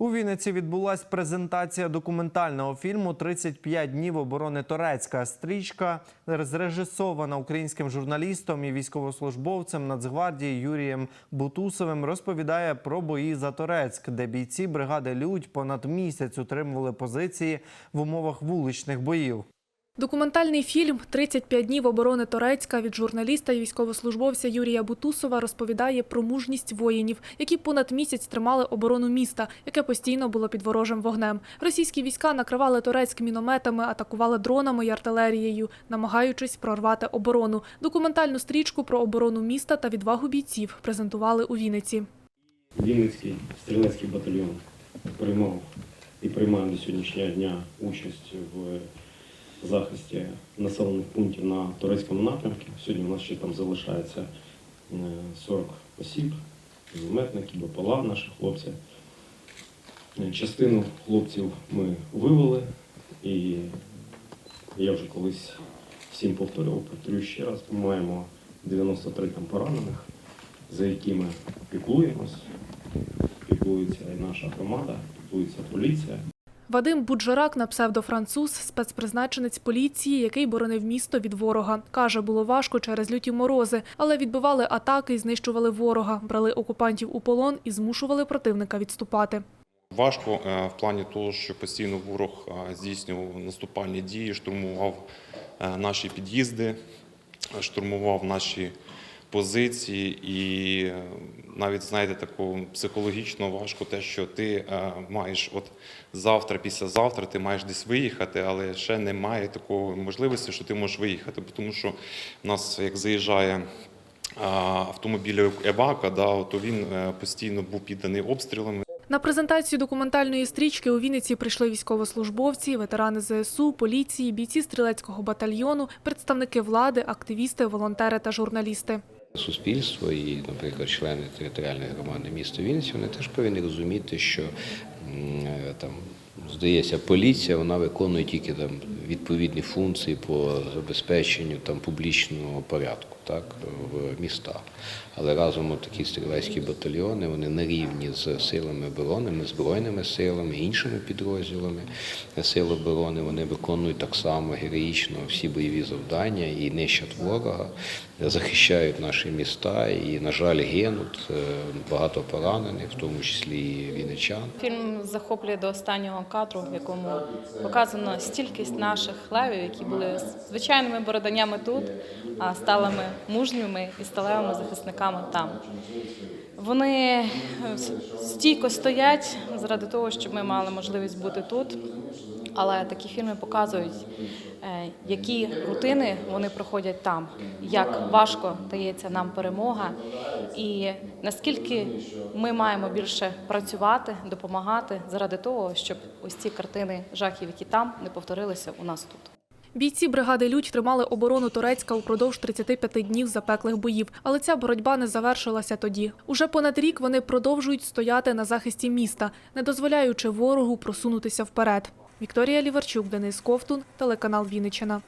У Вінниці відбулася презентація документального фільму «35 днів оборони Торецька. Стрічка зрежисована українським журналістом і військовослужбовцем Нацгвардії Юрієм Бутусовим. Розповідає про бої за Торецьк, де бійці бригади Людь понад місяць утримували позиції в умовах вуличних боїв. Документальний фільм «35 днів оборони Торецька» від журналіста і військовослужбовця Юрія Бутусова розповідає про мужність воїнів, які понад місяць тримали оборону міста, яке постійно було під ворожим вогнем. Російські війська накривали Торецьк мінометами, атакували дронами і артилерією, намагаючись прорвати оборону. Документальну стрічку про оборону міста та відвагу бійців презентували у Вінниці. Вінницький стрілецький батальйон приймав і приймає до сьогоднішнього дня участь в захисті населених пунктів на турецькому напрямку. Сьогодні у нас ще там залишається е, 40 осіб, мінометники, БПЛА наші хлопці. Е, Частину хлопців ми вивели, і я вже колись всім повторював, повторюю ще раз, ми маємо 93 там поранених, за якими піклуємось, піклується і наша громада, піклується поліція. Вадим Буджарак на псевдофранцуз, спецпризначенець поліції, який боронив місто від ворога. Каже, було важко через люті морози, але відбивали атаки і знищували ворога, брали окупантів у полон і змушували противника відступати. Важко е, в плані того, що постійно ворог е, здійснював наступальні дії, штурмував е, наші під'їзди, штурмував наші позиції, і навіть знаєте, тако психологічно важко те, що ти е, маєш от завтра, післязавтра, ти маєш десь виїхати, але ще немає такої можливості, що ти можеш виїхати, тому що в нас як заїжджає. а, Автомобіль Евака, да, то він е, постійно був підданий обстрілам. На презентацію документальної стрічки у Вінниці прийшли військовослужбовці, ветерани ЗСУ, поліції, бійці стрілецького батальйону, представники влади, активісти, волонтери та журналісти. Суспільство і, наприклад, члени територіальної громади міста Вінниці, вони теж повинні розуміти, що е, там здається, поліція вона виконує тільки там відповідні функції по забезпеченню там публічного порядку, так в містах. Але разом такі стрілецькі батальйони вони на рівні з силами оборони, збройними силами, іншими підрозділами сил оборони. Вони виконують так само героїчно всі бойові завдання і нищать ворога, захищають наші міста і, на жаль, гинуть е, багато поранених, в тому числі і вінничан. Фільм захоплює до останнього кадру, в якому показано стількість наших левів, які були звичайними бороданнями тут, а сталими мужніми і сталевими захисниками там. Вони е, стійко стоять заради того, щоб ми мали можливість бути тут. Але такі фільми показують, е, які рутини вони проходять там, як важко дається нам перемога, і наскільки ми маємо більше працювати, допомагати заради того, щоб ось ці картини жахів, які там, не повторилися у нас тут. Бійці бригади Людь тримали оборону Турецька упродовж 35 днів запеклих боїв, але ця боротьба не завершилася тоді. Уже понад рік вони продовжують стояти на захисті міста, не дозволяючи ворогу просунутися вперед. Вікторія Ліварчук, Денис Ковтун, телеканал Вінниччина.